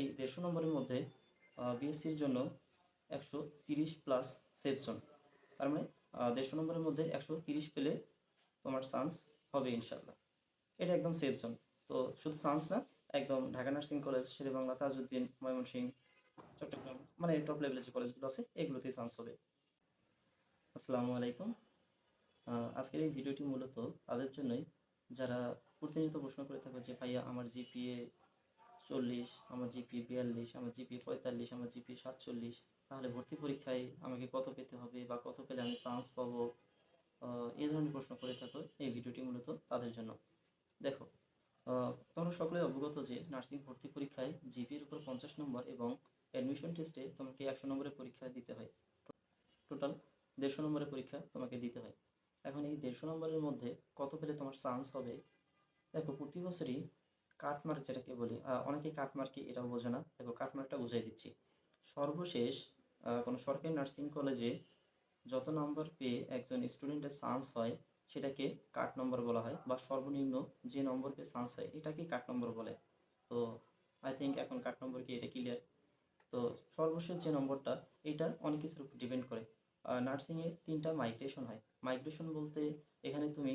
এই দেড়শো নম্বরের মধ্যে বিএসসির জন্য একশো তিরিশ প্লাস সেভজন তার মানে দেড়শো নম্বরের মধ্যে একশো তিরিশ পেলে তোমার চান্স হবে ইনশাল্লাহ এটা একদম সেফ জোন তো শুধু চান্স না, একদম ঢাকা নার্সিং কলেজ শেরেবাংলা, তাজউদ্দিন, ময়মনসিংহ, চট্টগ্রাম মানে টপ লেভেলের যে কলেজগুলো আছে, এগুলোতেই চান্স হবে। আসসালামু আলাইকুম। আজকের এই ভিডিওটি মূলত তাদের জন্যই। যারা প্রতিনিয়ত প্রশ্ন করে থাকবে যে, ভাইয়া, আমার জিপিএ চল্লিশ আমার জিপি বিয়াল্লিশ, আমার জিপি পঁয়তাল্লিশ, আমার জিপি সাতচল্লিশ। তাহলে ভর্তি পরীক্ষায় আমাকে কত পেতে হবে বা কত পেলে আমি চান্স পাবো? এই ধরনের প্রশ্ন করে থাকো। এই ভিডিওটি মূলত তাদের জন্য। দেখো তোমরা সকলে অবগত যে নার্সিং ভর্তি পরীক্ষায় জিপির উপর পঞ্চাশ নম্বর এবং অ্যাডমিশন টেস্টে তোমাকে একশো নম্বরের পরীক্ষা দিতে হয়। টোটাল দেড়শো নম্বরের পরীক্ষা তোমাকে দিতে হয়। এখন এই দেড়শো নম্বরের মধ্যে কত পেলে তোমার চান্স হবে? দেখো, প্রতি বছরই কাটমার্ক যেটাকে বলি অনেকে কাটমার্কে এটাও বোঝে না। দেখো কাটমার্কটা বুঝাই দিচ্ছি। সর্বশেষ কোনো সরকারি নার্সিং কলেজে যত নম্বর পেয়ে একজন স্টুডেন্টের চান্স হয়, সেটাকে কাট নম্বর বলা হয় বা সর্বনিম্ন যে নম্বর পেয়ে চান্স হয়, এটাকেই কাট নম্বর বলে। তো আই থিঙ্ক এখন কাট নম্বর কি এটা ক্লিয়ার তো, সর্বশেষ যে নম্বরটা, এটা অনেক কিছুর উপর ডিপেন্ড করে। নার্সিংয়ে তিনটা মাইগ্রেশন হয়। মাইগ্রেশন বলতে এখানে তুমি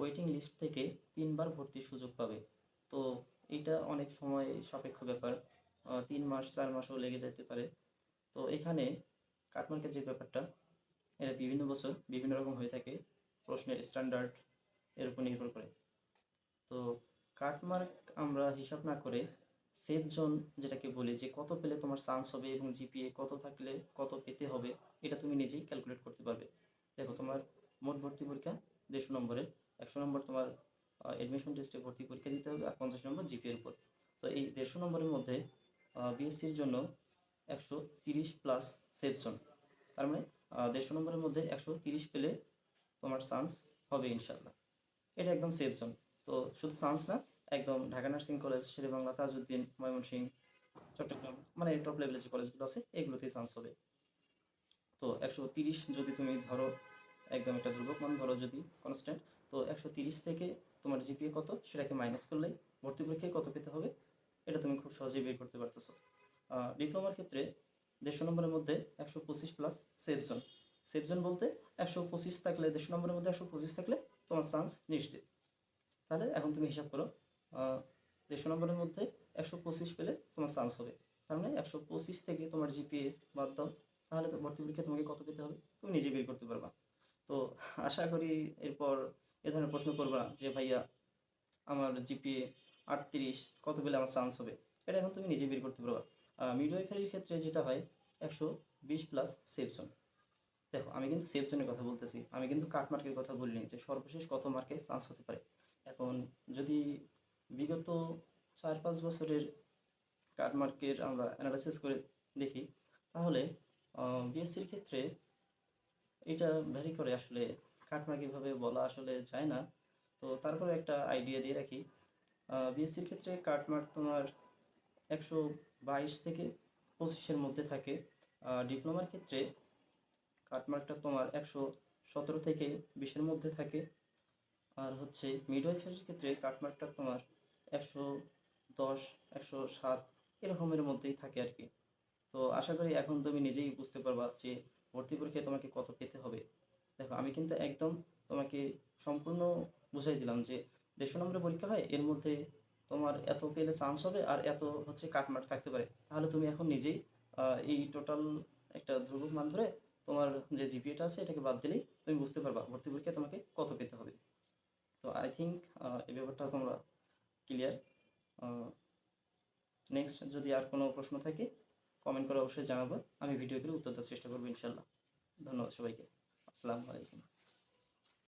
ওয়েটিং লিস্ট থেকে তিনবার ভর্তির সুযোগ পাবে। তো এটা অনেক সময় সাপেক্ষ ব্যাপার। তিন মাস, চার মাসও লেগে যেতে পারে। তো এখানে কাটমার্কের যে ব্যাপারটা, এটা বিভিন্ন বছর বিভিন্ন রকম হয়ে থাকে। প্রশ্নের স্ট্যান্ডার্ড এর উপর নির্ভর করে। তো কাটমার্ক আমরা হিসাব না করে সেফ জোন যেটাকে বলি, যে কত পেলে তোমার চান্স হবে এবং জিপিএ কত থাকলে কত পেতে হবে, এটা তুমি নিজেই ক্যালকুলেট করতে পারবে। দেখো তোমার মোট ভর্তি পরীক্ষা দেড়শো নম্বরের। একশো নম্বর তোমার অ্যাডমিশন টেস্টে ভর্তি পরীক্ষা দিতে হবে আর পঞ্চাশ নম্বর জিপিএর উপর। তো এই দেড়শো নম্বরের মধ্যে বিএসসির জন্য একশো তিরিশ প্লাস সেফ জোন তার মানে দেড়শো নম্বরের মধ্যে একশো তিরিশ পেলে তোমার চান্স হবে ইনশাল্লাহ এটা একদম সেফ জোন তো শুধু চান্স না, একদম ঢাকা নার্সিং কলেজ শেরেবাংলা, তাজউদ্দিন, ময়মনসিংহ, চট্টগ্রাম মানে টপ লেভেলের যে কলেজগুলো আছে, এগুলোতেই চান্স হবে। তো একশো তিরিশ যদি তুমি ধরো, একদম একটা ধ্রুবক মান ধরো যদি কনস্ট্যান্ট তো একশো তিরিশ থেকে তোমার জিপিএ কত? সেটাকে মাইনাস করলেই ভর্তি পরীক্ষায় কত পেতে হবে? এটা তুমি খুব সহজেই বের করতে পারতেছো। ডিপ্লোমার ক্ষেত্রে দেড়শো নম্বরের মধ্যে একশো পঁচিশ plus safe zone safe zone বলতে একশো পঁচিশ থাকলে, দেড়শো নম্বরের মধ্যে একশো পঁচিশ থাকলে তোমার চান্স নিশ্চিত। তাহলে এখন তুমি হিসাব করো দেড়শো নম্বরের মধ্যে একশো পঁচিশ পেলে তোমার চান্স হবে। তার মানে একশো পঁচিশ থেকে তোমার জিপিএ বাদ দাও। তাহলে তো ভর্তি পরীক্ষা তোমাকে কত পেতে হবে? তুমি নিজে বের করতে পারবা। তো আশা করি এরপর এ ধরনের প্রশ্ন করবা না যে, ভাইয়া, আমার জিপিএ আটত্রিশ, কত পেলে আমার চান্স হবে? এটা এখন তুমি নিজে বের করতে পারবা। মিডওয়াইফারির ক্ষেত্রে যেটা হয়, একশো বিশ প্লাস সেফ জোন দেখো, আমি কিন্তু সেফ জোনের কথা বলতেছি। আমি কিন্তু কাট মার্কের কথা বলিনি যে, সর্বশেষ কত মার্কে চান্স হতে পারে। এখন যদি বিগত চার পাঁচ বছরের কাট মার্কের আমরা অ্যানালাইসিস করে দেখি, তাহলে বিএসসির ক্ষেত্রে এটা ভ্যারি করে আসলে এভাবে বলা আসলে যায় না। তো তারপরে একটা আইডিয়া দিয়ে রাখি। বিএসসির ক্ষেত্রে কাট মার্ক তোমার একশো বাইশ থেকে পঁচিশের মধ্যে থাকে। ডিপ্লোমার ক্ষেত্রে কাটমার্কটা তোমার একশো সতেরো থেকে বিশের মধ্যে থাকে। আর হচ্ছে মিডওয়াইফারির ক্ষেত্রে কাটমার্কটা তোমার একশো দশ, একশো সাত এরকমের মধ্যেই থাকে আর কি। তো আশা করি এখন তুমি নিজেই বুঝতে পারবা যে ভর্তি পরীক্ষায় তোমাকে কত পেতে হবে। দেখো, আমি কিন্তু একদম তোমাকে সম্পূর্ণ বুঝাই দিলাম যে দেড়শো নম্বরের পরীক্ষা হয়, এর মধ্যে তোমার এত পেলে চান্স হবে আর এত হচ্ছে কাটমার্ক থাকতে পারে। তাহলে তুমি এখন নিজেই এই টোটাল একটা ধ্রুবক মান ধরে তোমার যে জিপিএটা আছে, এটাকে বাদ দিলেই তুমি বুঝতে পারবা ভর্তি পরীক্ষায় তোমাকে কত পেতে হবে। তো আই থিঙ্ক এই ব্যাপারটা তোমরা ক্লিয়ার নেক্সট যদি আর কোনো প্রশ্ন থাকে কমেন্ট করে অবশ্যই জানাব, আমি ভিডিও করে উত্তর দেওয়ার চেষ্টা করব ইনশাল্লাহ ধন্যবাদ সবাইকে। আসসালামু আলাইকুম